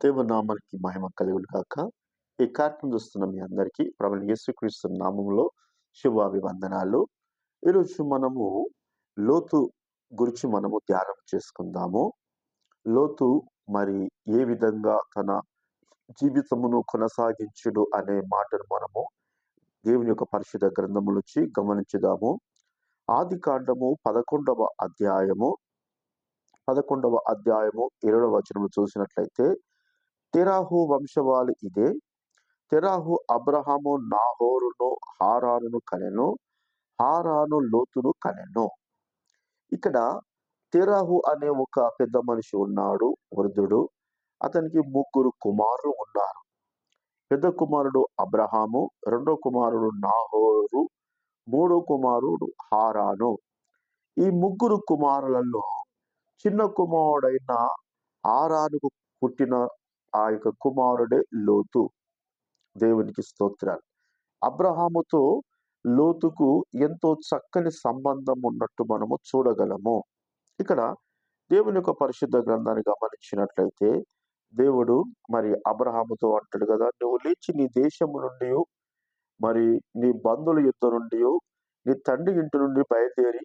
దేవుని నామానికి మహిమ కలుగులు కాక ఈ కార్యక్రమం చూస్తున్న మీ అందరికీ ప్రభు యేసుక్రీస్తు నామంలో శుభాభివందనాలు. ఈరోజు మనము లోతు గురించి మనము ధ్యానం చేసుకుందాము. లోతు మరి ఏ విధంగా తన జీవితమును కొనసాగించుడు అనే మాటను మనము దేవుని యొక్క పరిశుద్ధ గ్రంథము నుంచి గమనించుదాము. ఆది కాండము పదకొండవ అధ్యాయము పదకొండవ అధ్యాయము ఇరవై వచనము చూసినట్లయితే తెరాహు వంశవాళి ఇదే. తెరాహు అబ్రహాము నాహోరును హారాను కనెను హారాను లోతును కనెను. ఇక్కడ తెరాహు అనే ఒక పెద్ద మనిషి ఉన్నాడు వృద్ధుడు. అతనికి ముగ్గురు కుమారులు ఉన్నారు. పెద్ద కుమారుడు అబ్రహాము రెండో కుమారుడు నాహోరు మూడో కుమారుడు హారాను. ఈ ముగ్గురు కుమారులలో చిన్న కుమారుడైన హారానుకు పుట్టిన ఆ యొక్క కుమారుడే లోతు. దేవునికి స్తోత్రాలు. అబ్రహాముతో లోతుకు ఎంతో చక్కని సంబంధం ఉన్నట్టు మనము చూడగలము. ఇక్కడ దేవుని యొక్క పరిశుద్ధ గ్రంథాన్ని గమనించినట్లయితే దేవుడు మరి అబ్రహాముతో అంటాడు కదా నువ్వు లేచి నీ దేశము నుండి మరి నీ బంధువుల యుద్ధ నుండి నీ తండ్రి ఇంటి నుండి బయలుదేరి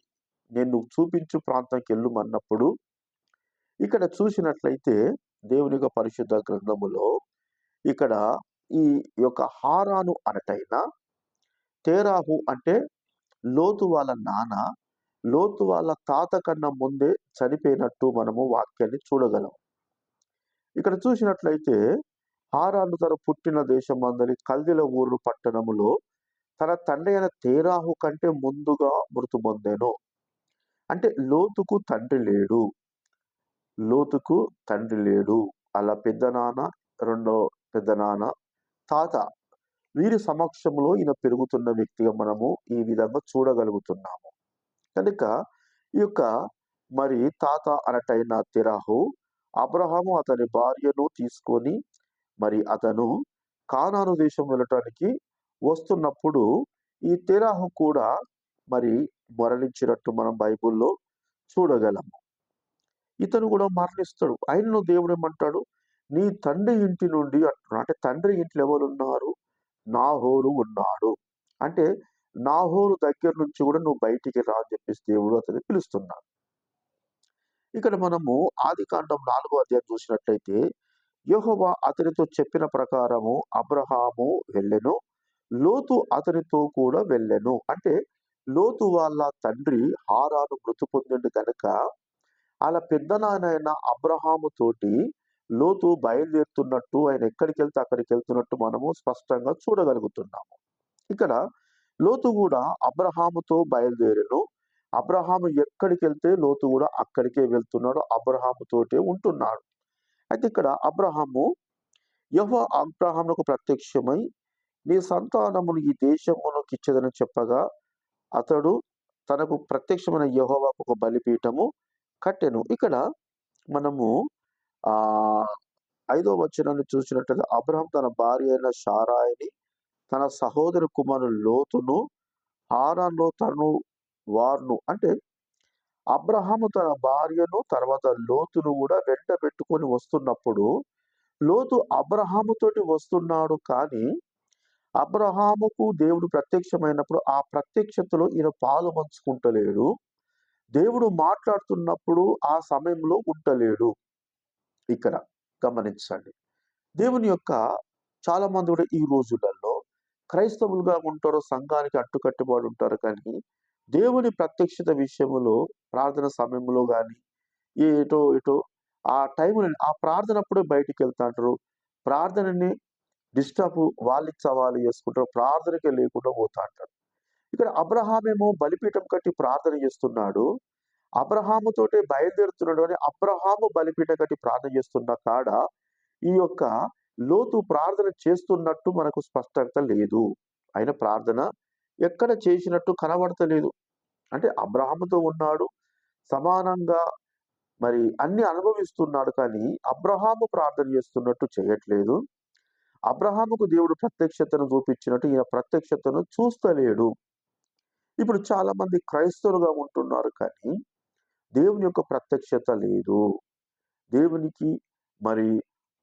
నేను చూపించు ప్రాంతానికి వెళ్ళమన్నప్పుడు ఇక్కడ చూసినట్లయితే దేవుని యొక్క పరిశుద్ధ గ్రంథములో ఇక్కడ ఈ యొక్క హారాను అనటైన తేరాహు అంటే లోతు వాళ్ళ నాన్న లోతు వాళ్ళ తాత కన్నా ముందే చనిపోయినట్టు మనము వాక్యాన్ని చూడగలం. ఇక్కడ చూసినట్లయితే హారాను తన పుట్టిన దేశం అందరి కల్దిల ఊరు పట్టణములో తన తండ్రి అయిన తేరాహు కంటే ముందుగా మృతి పొందాను. అంటే లోతుకు తండ్రి లేడు. లోతుకు తండ్రి లేడు. అలా పెద్ద నాన్న రెండో పెద్ద నాన్న తాత. వీరి సమక్షంలో ఈయన పెరుగుతున్న వ్యక్తిగా మనము ఈ విధంగా చూడగలుగుతున్నాము. కనుక ఈ యొక్క మరి తాత అనటైన తిరాహు అబ్రహాము అతని భార్యను తీసుకొని మరి అతను కానాను దేశం వెళ్ళటానికి వస్తున్నప్పుడు ఈ తెరాహు కూడా మరి మరణించినట్టు మనం బైబిల్లో చూడగలము. ఇతను కూడా మరణిస్తాడు. ఆయనను దేవుడు ఏమంటాడు నీ తండ్రి ఇంటి నుండి అంటున్నాడు అంటే తండ్రి ఇంట్లో ఎవరు ఉన్నారు నాహోరు ఉన్నాడు. అంటే నాహోరు దగ్గర నుంచి కూడా నువ్వు బయటికి రా అని చెప్పేసి దేవుడు అతన్ని పిలుస్తున్నాడు. ఇక్కడ మనము ఆది కాండం నాలుగో అధ్యాయం చూసినట్లయితే యహోవా అతనితో చెప్పిన ప్రకారము అబ్రహాము వెళ్ళెను లోతు అతనితో కూడా వెళ్ళెను. అంటే లోతు వాళ్ళ తండ్రి హారాను మృతి పొందిండు కనుక అలా పెద్ద నాయన అబ్రహాము తోటి లోతు బయలుదేరుతున్నట్టు ఆయన ఎక్కడికి వెళ్తే అక్కడికి వెళ్తున్నట్టు మనము స్పష్టంగా చూడగలుగుతున్నాము. ఇక్కడ లోతు కూడా అబ్రహాముతో బయలుదేరను. అబ్రహాము ఎక్కడికి వెళ్తే లోతు కూడా అక్కడికే వెళ్తున్నాడు అబ్రహాముతోటే ఉంటున్నాడు. అయితే ఇక్కడ అబ్రహాము యహో అబ్రహామునకు ప్రత్యక్షమై నీ సంతానమును ఈ దేశమునకు ఇచ్చేదని చెప్పగా అతడు తనకు ప్రత్యక్షమైన యహోవాకు ఒక బలిపీఠము కట్టెను. ఇక్కడ మనము ఆ ఐదో వచనాన్ని చూసినట్టుగా అబ్రహం తన భార్య అయిన షారాయిని తన సహోదరి కుమారుడు లోతును హారాన్లో తను వార్ను అంటే అబ్రహాము తన భార్యను తర్వాత లోతును కూడా వెంట పెట్టుకొని వస్తున్నప్పుడు లోతు అబ్రహాముతోటి వస్తున్నాడు కానీ అబ్రహాముకు దేవుడు ప్రత్యక్షమైనప్పుడు ఆ ప్రత్యక్షతలో ఈయన పాలు పంచుకుంటలేడు. దేవుడు మాట్లాడుతున్నప్పుడు ఆ సమయంలో ఉండలేడు. ఇక్కడ గమనించండి. దేవుని యొక్క చాలా మంది కూడా ఈ రోజులలో క్రైస్తవులుగా ఉంటారు సంఘానికి అట్టుకట్టుబడి ఉంటారు కానీ దేవుని ప్రత్యక్షత విషయంలో ప్రార్థన సమయంలో కానీ ఏటో ఏటో ఆ టైంలో ఆ ప్రార్థన అప్పుడే బయటికి వెళ్తా అంటారు ప్రార్థనని డిస్టర్బ్ వాళ్ళు సవాలు చేసుకుంటారు. ప్రార్థనకే లేకుండా పోతా అంటారు ఇక్కడ అబ్రహామేమో బలిపీఠం కట్టి ప్రార్థన చేస్తున్నాడు. అబ్రహాముతోటే బయలుదేరుతున్నాడు అని అబ్రహాము బలిపీఠం కట్టి ప్రార్థన చేస్తున్న కాడ ఈ యొక్క లోతు ప్రార్థన చేస్తున్నట్టు మనకు స్పష్టత లేదు. ఆయన ప్రార్థన ఎక్కడ చేసినట్టు కనబడతలేదు. అంటే అబ్రహాముతో ఉన్నాడు సమానంగా మరి అన్ని అనుభవిస్తున్నాడు కానీ అబ్రహాము ప్రార్థన చేస్తున్నట్టు చేయట్లేదు. అబ్రహాముకు దేవుడు ప్రత్యక్షతను చూపించినట్టు ఈయన ప్రత్యక్షతను చూస్తలేడు. ఇప్పుడు చాలా మంది క్రైస్తవులుగా ఉంటున్నారు కానీ దేవుని యొక్క ప్రత్యక్షత లేదు. దేవునికి మరి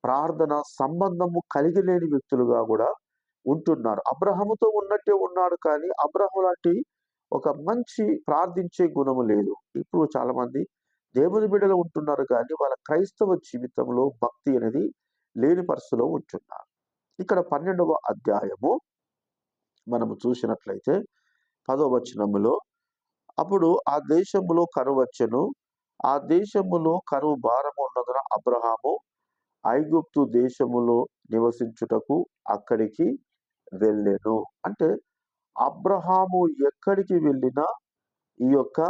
ప్రార్థన సంబంధము కలిగి లేని వ్యక్తులుగా కూడా ఉంటున్నారు. అబ్రహముతో ఉన్నట్టే ఉన్నాడు కానీ అబ్రహం లాంటి ఒక మంచి ప్రార్థించే గుణము లేదు. ఇప్పుడు చాలా మంది దేవుని బిడ్డలు ఉంటున్నారు కానీ వాళ్ళ క్రైస్తవ జీవితంలో భక్తి అనేది లేని పరిస్థితిలో ఉంటున్నారు. ఇక్కడ పన్నెండవ అధ్యాయము మనము చూసినట్లయితే పదో వచనములో అప్పుడు ఆ దేశములో కరువచ్చను ఆ దేశములో కరువు భారము ఉన్నందున అబ్రహాము ఐగుప్తు దేశములో నివసించుటకు అక్కడికి వెళ్ళాను. అంటే అబ్రహాము ఎక్కడికి వెళ్ళినా ఈ యొక్క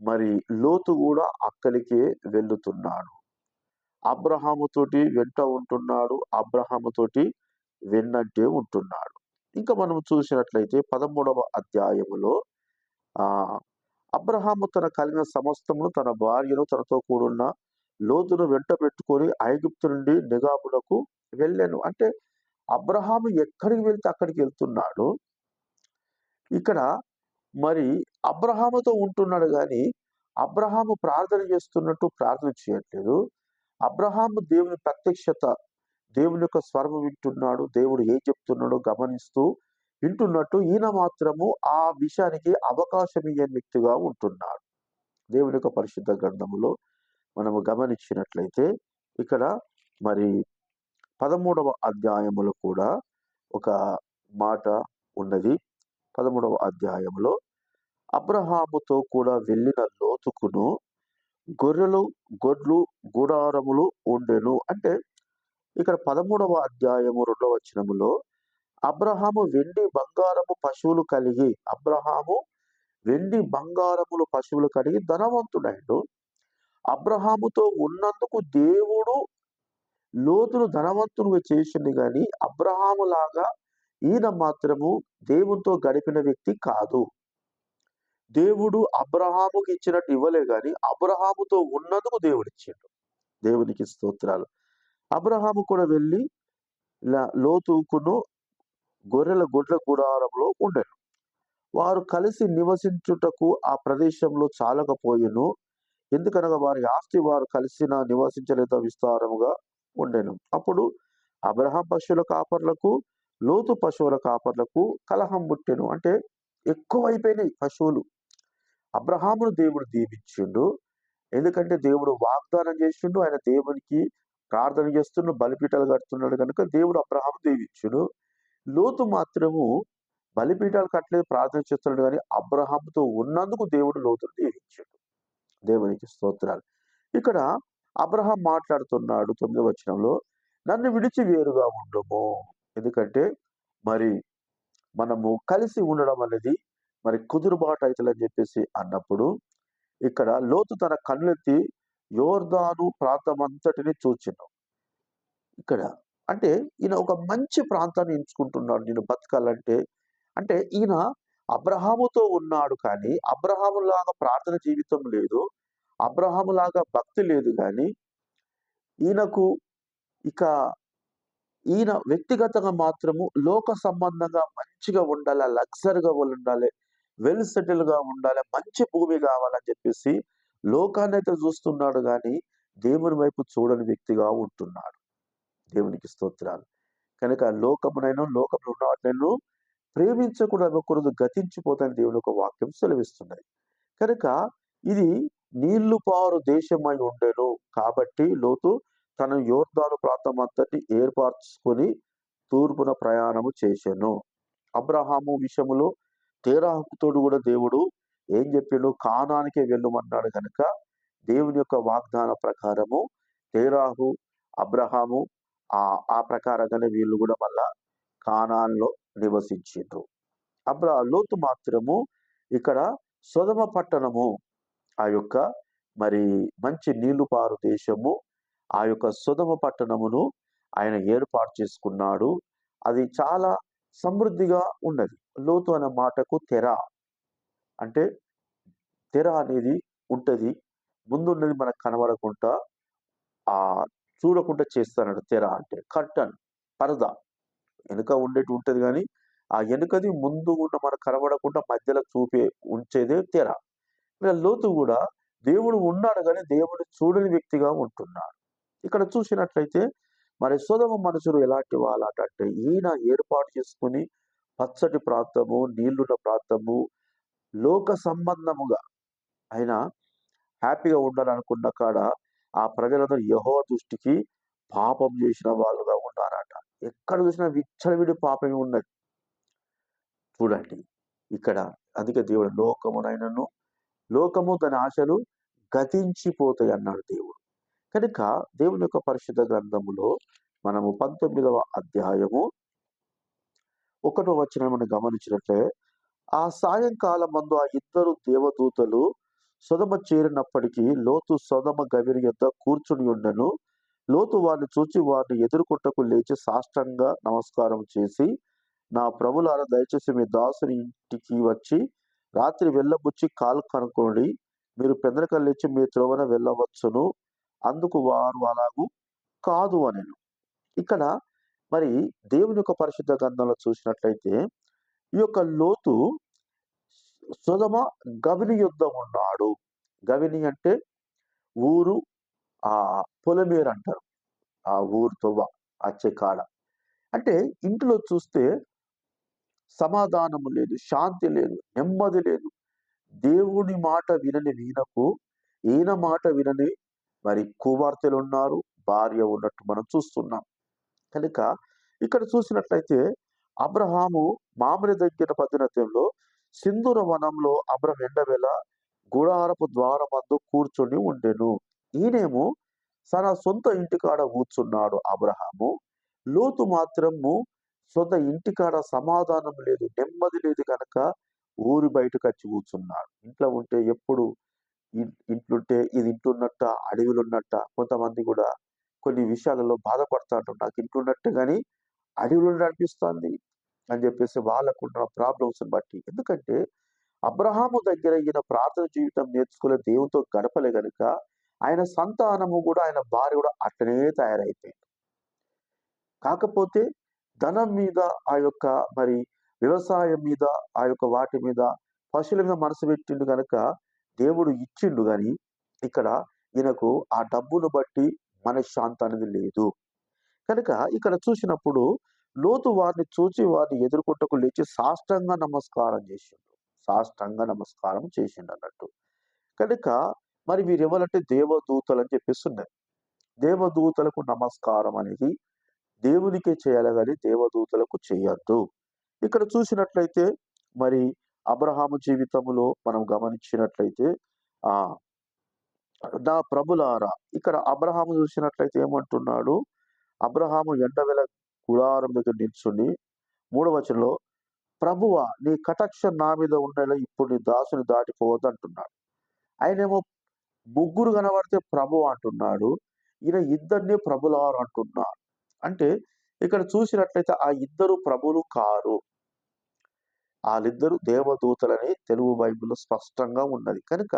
మరి లోతు కూడా అక్కడికే వెళ్ళుతున్నాడు. అబ్రహాముతోటి వెంట ఉంటున్నాడు అబ్రహాముతోటి వెన్నంటే ఉంటున్నాడు. ఇంకా మనం చూసినట్లయితే పదమూడవ అధ్యాయములో ఆ అబ్రహాము తన కలిగిన సమస్తమును తన భార్యను తనతో కూడున్న లోతును వెంట పెట్టుకొని ఐగుప్తు నుండి నిగాబులకు వెళ్ళాను. అంటే అబ్రహాము ఎక్కడికి వెళ్తే అక్కడికి వెళ్తున్నాడు. ఇక్కడ మరి అబ్రహాముతో ఉంటున్నాడు కానీ అబ్రహాము ప్రార్థన చేస్తున్నట్టు ప్రార్థన చేయట్లేదు. అబ్రహాము దేవుని ప్రత్యక్షత దేవుని యొక్క స్వరం వింటున్నాడు. దేవుడు ఏం చెప్తున్నాడో గమనిస్తూ వింటున్నట్టు ఈయన మాత్రము ఆ విషయానికి అవకాశం ఇయ్యని వ్యక్తిగా ఉంటున్నాడు. దేవుని యొక్క పరిశుద్ధ గ్రంథములో మనము గమనించినట్లయితే ఇక్కడ మరి పదమూడవ అధ్యాయములో కూడా ఒక మాట ఉన్నది. పదమూడవ అధ్యాయంలో అబ్రహాముతో కూడా వెళ్ళిన లోతుకును గొర్రెలు గొడ్లు గుడారములు ఉండెను. అంటే ఇక్కడ పదమూడవ అధ్యాయము రెండవ వచనములో అబ్రహాము వెండి బంగారము పశువులు కలిగి అబ్రహాము వెండి బంగారములు పశువులు కలిగి ధనవంతుడైండు. అబ్రహాముతో ఉన్నందుకు దేవుడు లోతును ధనవంతునిగా చేసింది కానీ అబ్రహాము లాగా ఈయన మాత్రము దేవునితో గడిపిన వ్యక్తి కాదు. దేవుడు అబ్రహాముకి ఇచ్చినట్టు ఇవ్వలే కానీ అబ్రహాముతో ఉన్నందుకు దేవుడు ఇచ్చిండు దేవునికి స్తోత్రాలు. అబ్రహాము కూడా వెళ్ళి లోతుకును గొర్రెల గుడ్ల గుడారంలో ఉండెను. వారు కలిసి నివసించుటకు ఆ ప్రదేశంలో చాలకపోయెను. ఎందుకనగా వారి ఆస్తి వారు కలిసిన నివసించలేత విస్తారముగా ఉండెను. అప్పుడు అబ్రహాం పశువుల కాపర్లకు లోతు పశువుల కాపర్లకు కలహం పుట్టెను అంటే ఎక్కువైపోయినాయి పశువులు. అబ్రహామును దేవుడు దీవించిండు. ఎందుకంటే దేవుడు వాగ్దానం చేసిండు. ఆయన దేవునికి ప్రార్థన చేస్తుండు బలిపీఠాలు కడుతున్నాడు కనుక దేవుడు అబ్రహాం దీవించుడు లోతు మాత్రము బలిపీఠాలు కట్టలేదు ప్రార్థన చేస్తున్నాడు కానీ అబ్రహాంతో ఉన్నందుకు దేవుడు లోతును దీవించాడు దేవునికి స్తోత్రాలు. ఇక్కడ అబ్రహాం మాట్లాడుతున్నాడు తొమ్మిది వచనంలో నన్ను విడిచి వేరుగా ఉండము. ఎందుకంటే మరి మనము కలిసి ఉండడం అనేది మరి కుదురుబాటు అవుతుందని చెప్పేసి అన్నప్పుడు ఇక్కడ లోతు తన కన్నులెత్తి యోర్దాను ప్రాంతమంతటిని చూచిను. ఇక్కడ అంటే ఈయన ఒక మంచి ప్రాంతాన్ని ఎంచుకుంటున్నాడు. నేను బతకాలంటే అంటే ఈయన అబ్రహాముతో ఉన్నాడు కానీ అబ్రహాము లాగా ప్రార్థన జీవితం లేదు. అబ్రహాము లాగా భక్తి లేదు కానీ ఈయనకు ఇక ఈయన వ్యక్తిగతంగా మాత్రము లోక సంబంధంగా మంచిగా ఉండాలి లగ్జరీగా ఉండాలి వెల్ సెటిల్గా ఉండాలి మంచి భూమి కావాలని చెప్పేసి లోకాన్ని అయితే చూస్తున్నాడు కానీ దేవుని వైపు చూడని వ్యక్తిగా ఉంటున్నాడు. దేవునికి స్తోత్రాలు. కనుక లోకమునైనా లోకంలో ఉన్న వాటినైనా ఒకరోజు గతించిపోతాయని దేవుని ఒక వాక్యం సెలవిస్తున్నాయి కనుక ఇది నీళ్ళు పారు దేశమై ఉండేను. కాబట్టి లోతు తన యోర్ధాలు ప్రాంతం అంతటి ఏర్పరచుకొని తూర్పున ప్రయాణము చేశాను అబ్రహాము విషయములో తేరాహుతోడు కూడా దేవుడు ఏం చెప్పిండు? కానానికే వెళ్ళమన్నాడు కనుక దేవుని యొక్క వాగ్దాన ప్రకారము తేరాహు అబ్రహాము ఆ ఆ ప్రకారంగానే వీళ్ళు కూడా మళ్ళా కానాన్లో నివసించిండ్రు. అబ్రా లోతు మాత్రము ఇక్కడ సొదమ పట్టణము ఆ యొక్క మరి మంచి నీళ్ళు పారు దేశము ఆ యొక్క సుధమ పట్టణమును ఆయన ఏర్పాటు చేసుకున్నాడు. అది చాలా సమృద్ధిగా ఉన్నది. లోతు అనే మాటకు తెర. అంటే తెర అనేది ఉంటుంది. ముందున్నది మనకు కనబడకుండా ఆ చూడకుండా చేస్తాడు తెర అంటే కర్టన్ పరద. వెనుక ఉండేటి ఉంటుంది కానీ ఆ వెనుకది ముందు ఉన్న మనకు కనబడకుండా మధ్యలో చూపే ఉంచేదే తెర. ఇలా లోతు కూడా దేవుడు ఉన్నాడు కానీ దేవుడు చూడని వ్యక్తిగా ఉంటున్నాడు. ఇక్కడ చూసినట్లయితే మరి సుధమ మనుషులు ఎలాంటి వాళ్ళంటే ఈయన ఏర్పాటు చేసుకుని పచ్చటి ప్రాంతము నీళ్ళున్న ప్రాంతము లోక సంబంధముగా ఆయన హ్యాపీగా ఉండాలనుకున్న కాడ ఆ ప్రజలందరూ యహో దృష్టికి పాపం చేసిన వాళ్ళుగా ఉన్నారట ఎక్కడ చూసినా విచ్చలవిడి పాపమే ఉన్నది. చూడండి ఇక్కడ అందుకే దేవుడు లోకమునైనను లోకము దాని ఆశలు గతించిపోతాయి అన్నాడు దేవుడు. కనుక దేవుని యొక్క పరిశుద్ధ గ్రంథములో మనము పంతొమ్మిదవ అధ్యాయము ఒకటో వచ్చిన మనం గమనించినట్లే ఆ సాయంకాలం మందు ఆ ఇద్దరు దేవదూతలు సొదమ చేరినప్పటికీ లోతు సొదమ గవిరి యొద్ద కూర్చుని ఉండను. లోతు వారిని చూచి వారిని ఎదుర్కొట్టకు లేచి సాష్టంగా నమస్కారం చేసి నా ప్రభులార దయచేసి మీ దాసుని ఇంటికి వచ్చి రాత్రి వెళ్ళబుచ్చి కాలు కనుక్కోండి. మీరు పెందరకలు లేచి మీ త్రోవన వెళ్ళవచ్చును. అందుకు వారు అలాగూ కాదు అనెను. ఇక్కడ మరి దేవుని యొక్క పరిశుద్ధ గ్రంథంలో చూసినట్లయితే ఈ యొక్క లోతు సుధమ గవిని యుద్ధం ఉన్నాడు. గవిని అంటే ఊరు ఆ పొలమేరు అంటారు. ఆ ఊరు తొవ్వ అచ్చే కాడ. అంటే ఇంట్లో చూస్తే సమాధానము లేదు శాంతి లేదు నెమ్మది లేదు. దేవుని మాట వినని వీణకు ఈయన మాట వినని మరి కుమార్తెలు ఉన్నారు భార్య ఉన్నట్టు మనం చూస్తున్నాం. కనుక ఇక్కడ చూసినట్లయితే అబ్రహాము మామిడి దగ్గర పదినత్యంలో సింధుర వనంలో అబ్రహం ఎండవేళ గుడారపు ద్వారమందు కూర్చొని ఉండెను. ఈయనేమో తన సొంత ఇంటికాడ కూర్చున్నాడు అబ్రహాము. లోతు మాత్రము సొంత ఇంటికాడ సమాధానం లేదు నెమ్మది లేదు కనుక ఊరి బయటకు వచ్చి కూర్చున్నాడు. ఇంట్లో ఉంటే ఎప్పుడు ఇంట్లుంటే ఇది ఇంట్లున్నట్ట అడవిలు ఉన్నట్ట కొంతమంది కూడా కొన్ని విషయాలలో బాధపడతాడు నాకు ఇంట్లున్నట్టు కానీ అడవిలో అనిపిస్తుంది. అని చెప్పేసి వాళ్ళకున్న ప్రాబ్లమ్స్ బట్టి. ఎందుకంటే అబ్రహాము దగ్గర ఈయన ప్రార్థన జీవితం నేర్చుకునే దేవునితో గడపలే కనుక ఆయన సంతానము కూడా ఆయన భార్య కూడా అట్లనే తయారైపోయింది. కాకపోతే ధనం మీద ఆ యొక్క మరి వ్యవసాయం మీద ఆ యొక్క వాటి మీద పశువుల మీద మనసు పెట్టిండు కనుక దేవుడు ఇచ్చిండు కానీ ఇక్కడ ఈయనకు ఆ డబ్బును బట్టి మనశ్శాంతి అనేది లేదు. కనుక ఇక్కడ చూసినప్పుడు లోతు వారిని చూచి వారిని ఎదుర్కొంటకు లేచి సాష్టంగా నమస్కారం చేసిండు. సాష్టంగా నమస్కారం చేసిండు అన్నట్టు. కనుక మరి వీరెవరంటే దేవదూతలు అని చెప్పిస్తున్నారు దేవదూతలకు నమస్కారం అనేది దేవునికే చేయాలి కానీ దేవదూతలకు చేయొద్దు. ఇక్కడ చూసినట్లయితే మరి అబ్రహాము జీవితంలో మనం గమనించినట్లయితే ఆ నా ప్రభులారా ఇక్కడ అబ్రహాము చూసినట్లయితే ఏమంటున్నాడు? అబ్రహాము ఎండవెల గుడారం దగ్గర నిల్చుని మూడవ వచనంలో ప్రభువ నీ కటాక్ష నా మీద ఉండేలా ఇప్పుడు నీ దాసుని దాటిపోవద్దు అంటున్నాడు ఆయనేమో ముగ్గురు కనబడితే ప్రభు అంటున్నాడు ఈయన ఇద్దరిని ప్రభులారు అంటున్నాడు. అంటే ఇక్కడ చూసినట్లయితే ఆ ఇద్దరు ప్రభులు కారు. వాళ్ళిద్దరు దేవదూతలని తెలుగు బైబిల్లో స్పష్టంగా ఉన్నది. కనుక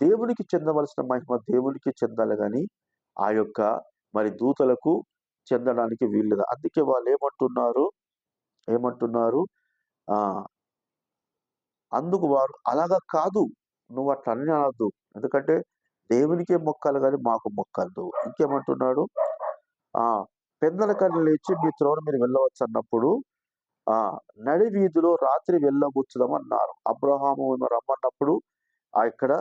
దేవునికి చెందవలసిన మహిమ దేవునికి చెందాలి కానీ ఆ యొక్క మరి దూతలకు చెందడానికి వీల్లేదు. అందుకే వాళ్ళు ఏమంటున్నారు? ఏమంటున్నారు? అందుకు వారు అలాగా కాదు. నువ్వు అట్లా అని అనద్దు ఎందుకంటే దేవునికే మొక్కలు కానీ మాకు మొక్కద్దు ఇంకేమంటున్నాడు? ఆ పెందల కన్ను లేచి మీ త్రోన మీరు వెళ్ళవచ్చు అన్నప్పుడు ఆ నడి వీధిలో రాత్రి వెళ్ళబుచ్చుదామన్నారు అబ్రహాము రమ్మన్నప్పుడు ఆ ఇక్కడ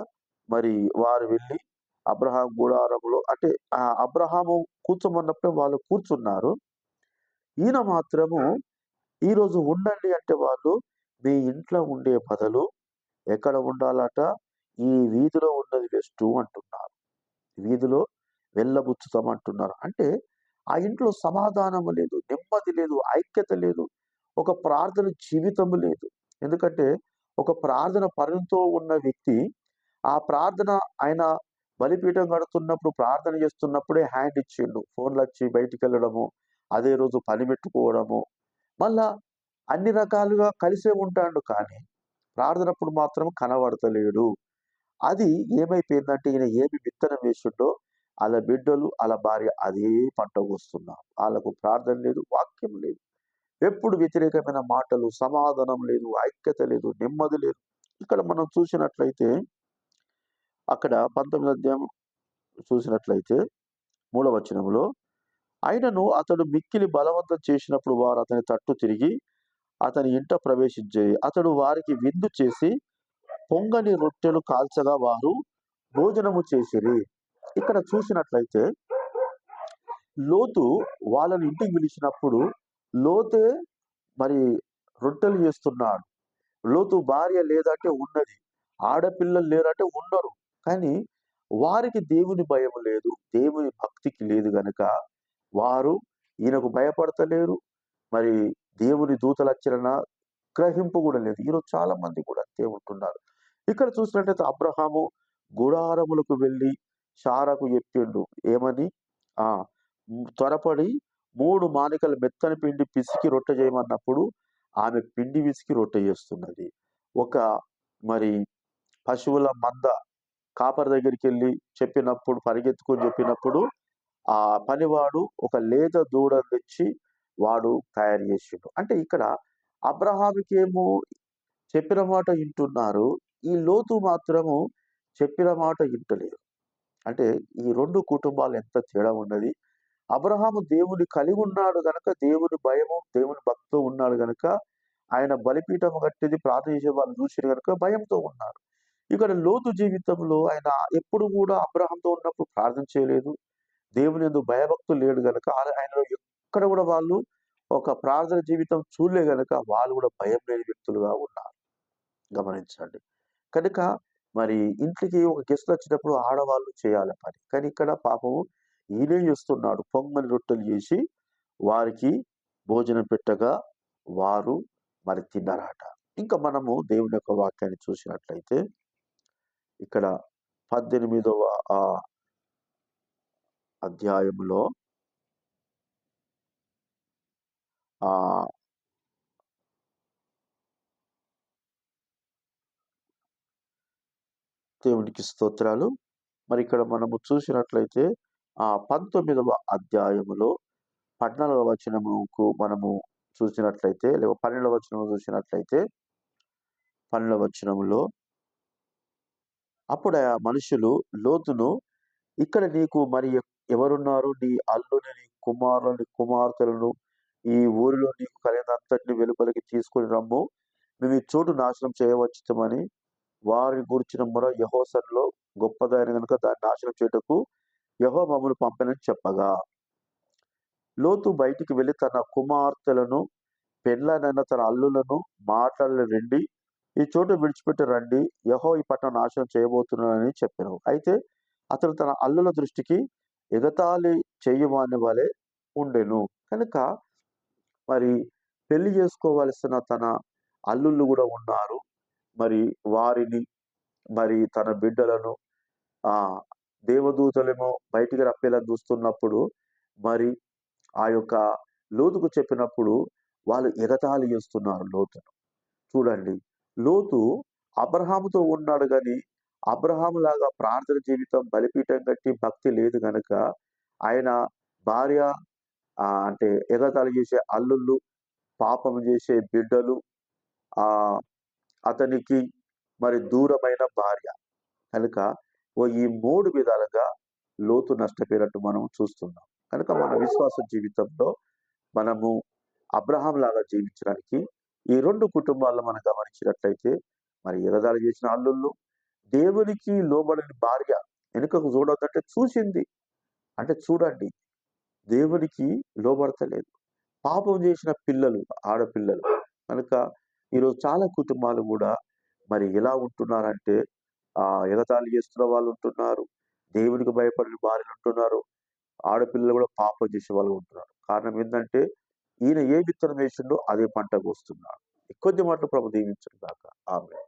మరి వారు వెళ్ళి అబ్రహాం గుడారంలో అంటే ఆ అబ్రహాము కూర్చోమన్నప్పుడే వాళ్ళు కూర్చున్నారు. ఈయన మాత్రము ఈరోజు ఉండండి అంటే వాళ్ళు మీ ఇంట్లో ఉండే బదులు ఎక్కడ ఉండాలట? ఈ వీధిలో ఉన్నది బెస్ట్ అంటున్నారు. వీధిలో వెళ్ళబుచ్చుతామంటున్నారు. అంటే ఆ ఇంట్లో సమాధానం లేదు నెమ్మది లేదు ఐక్యత లేదు ఒక ప్రార్థన జీవితం లేదు. ఎందుకంటే ఒక ప్రార్థన పనితో ఉన్న వ్యక్తి ఆ ప్రార్థన ఆయన బలిపీఠం కడుతున్నప్పుడు ప్రార్థన చేస్తున్నప్పుడే హ్యాండ్ ఇచ్చిండు. ఫోన్లు వచ్చి బయటికి వెళ్ళడము అదే రోజు పని పెట్టుకోవడము. మళ్ళా అన్ని రకాలుగా కలిసే ఉంటాడు కానీ ప్రార్థనప్పుడు మాత్రం కనబడతలేడు. అది ఏమైపోయిందంటే ఈయన ఏమి విత్తనం వేసిండో వాళ్ళ బిడ్డలు వాళ్ళ భార్య అదే పంట వస్తున్నారు వాళ్ళకు ప్రార్థన లేదు వాక్యం లేదు. ఎప్పుడు వ్యతిరేకమైన మాటలు సమాధానం లేదు ఐక్యత లేదు నెమ్మది లేదు. ఇక్కడ మనం చూసినట్లయితే అక్కడ పంతొమ్మిది అధ్యాయం చూసినట్లయితే మూడవచనంలో అయినను అతడు మిక్కిలి బలవంతం చేసినప్పుడు వారు అతని తట్టు తిరిగి అతని ఇంట ప్రవేశించేది అతడు వారికి విందు చేసి పొంగని రొట్టెలు కాల్చగా వారు భోజనము చేసిరి. ఇక్కడ చూసినట్లయితే లోతు వాళ్ళని ఇంటికి పిలిచినప్పుడు లోతే మరి రొట్టెలు చేస్తున్నాడు. లోతు భార్య లేదంటే ఉన్నది. ఆడపిల్లలు లేరంటే ఉండరు. కానీ వారికి దేవుని భయం లేదు దేవుని భక్తికి లేదు గనక వారు ఈయనకు భయపడతలేరు. మరి దేవుని దూతలచ్చరణ గ్రహింపు కూడా లేదు. ఈరోజు చాలా మంది కూడా అంతే ఉంటున్నారు. ఇక్కడ చూసినట్లయితే అబ్రహాము గుడారములకు వెళ్ళి షారకు చెప్పిండు ఏమని? ఆ త్వరపడి మూడు మానికల మెత్తని పిండి పిసికి రొట్టె చేయమన్నప్పుడు ఆమె పిండి విసికి రొట్టె చేస్తున్నది. ఒక మరి పశువుల మంద కాపర్ దగ్గరికి వెళ్ళి చెప్పినప్పుడు పరిగెత్తుకొని చెప్పినప్పుడు ఆ పనివాడు ఒక లేత దూడ తెచ్చి వాడు తయారు చేసిండు. అంటే ఇక్కడ అబ్రహామికేమో చెప్పిన మాట వింటున్నారు. ఈ లోతు మాత్రము చెప్పిన మాట వింటలేదు. అంటే ఈ రెండు కుటుంబాలు ఎంత తేడా ఉన్నది? అబ్రహాము దేవుని కలిగి ఉన్నాడు గనక దేవుని భయము దేవుని భక్తితో ఉన్నాడు గనక ఆయన బలిపీఠము కట్టేది ప్రార్థన చేసే వాళ్ళు చూసారు కనుక భయంతో ఉన్నారు. ఇక్కడ లోతు జీవితంలో ఆయన ఎప్పుడు కూడా అబ్రహంతో ఉన్నప్పుడు ప్రార్థన చేయలేదు. దేవుని ఎందుకు భయభక్తులు లేడు గనక ఆయన ఎక్కడ కూడా వాళ్ళు ఒక ప్రార్థన జీవితం చూడలే గనక వాళ్ళు కూడా భయం లేని వ్యక్తులుగా ఉన్నారు. గమనించండి. కనుక మరి ఇంటికి ఒక గెస్ట్ వచ్చినప్పుడు ఆడవాళ్ళు చేయాలి పని. కానీ ఇక్కడ పాపము ఈయనే చేస్తున్నాడు. పొంగని రొట్టెలు చేసి వారికి భోజనం పెట్టగా వారు మరి తిన్నారట. ఇంకా మనము దేవుని యొక్క వాక్యాన్ని చూసినట్లయితే ఇక్కడ పద్దెనిమిదవ ఆ అధ్యాయంలో ఆ దేవునికి స్తోత్రాలు. మరి ఇక్కడ మనము చూసినట్లయితే ఆ పంతొమ్మిదవ అధ్యాయములో పద్నాలుగవ వచనముకు మనము చూసినట్లయితే లేక పన్నెండవ వచనము చూసినట్లయితే పన్నెండవ వచనములో అప్పుడు ఆ మనుషులు లోతును ఇక్కడ నీకు మరి ఎవరున్నారు? నీ అల్లుని నీ కుమారుని కుమార్తెలను ఈ ఊరిలో నీకు కలిగినంతటిని వెలుపలికి తీసుకొని రమ్ము. మేము ఈ చోటు నాశనం చేయవచ్చుతామని వారి గురించిన మొర యహోసన్లో గొప్పదైన కనుక దాన్ని నాశనం చేయటకు యహో మమ్మల్ని పంపినని చెప్పగా. లోతు బయటికి వెళ్ళి తన కుమార్తెలను పెళ్ళనైన తన అల్లులను మాట్లాడలే రండి. ఈ చోటు విడిచిపెట్టి రండి. యహో ఈ పట్టణం నాశనం చేయబోతున్నానని చెప్పాను అయితే అతను తన అల్లుల దృష్టికి ఎగతాళి చేయమని వలె ఉండెను. కనుక మరి పెళ్ళి చేసుకోవలసిన తన అల్లుళ్ళు కూడా ఉన్నారు. మరి వారిని మరి తన బిడ్డలను ఆ దేవదూతలేమో బయటికి రప్పేలా చూస్తున్నప్పుడు మరి ఆ యొక్క లోతుకు చెప్పినప్పుడు వాళ్ళు ఎగతాళి చేస్తున్నారు లోతును. చూడండి. లోతు అబ్రహాముతో ఉన్నాడు కానీ అబ్రహాం లాగా ప్రార్థన జీవితం బలిపీఠం కట్టి భక్తి లేదు గనక ఆయన భార్య అంటే ఎగతాళి చేసే అల్లుళ్ళు పాపం చేసే బిడ్డలు ఆ అతనికి మరి దూరమైన భార్య. కనుక ఓ ఈ మూడు విధాలుగా లోతు నష్టపోయినట్టు మనం చూస్తున్నాం. కనుక మన విశ్వాస జీవితంలో మనము అబ్రహాం లాగా జీవించడానికి ఈ రెండు కుటుంబాలను మనం గమనించినట్లయితే మరి ఎగదాడి చేసిన అల్లుళ్ళు దేవునికి లోబడని భార్య వెనుకకు చూడొద్దంటే చూసింది. అంటే చూడండి దేవునికి లోబడతలేదు. పాపం చేసిన పిల్లలు ఆడపిల్లలు. కనుక ఈరోజు చాలా కుటుంబాలు కూడా మరి ఎలా ఉంటున్నారంటే ఆ ఎగతాళి చేస్తున్న వాళ్ళు ఉంటున్నారు దేవునికి భయపడిన భార్యలు ఉంటున్నారు ఆడపిల్లలు కూడా పాపం చేసే వాళ్ళు ఉంటున్నారు. కారణం ఏంటంటే ఈయన ఏ విత్తనం వేసిండో అదే పంటకు వస్తున్నాడు. కొద్ది మాటలు ప్రభు దీవించడం దాకా ఆమె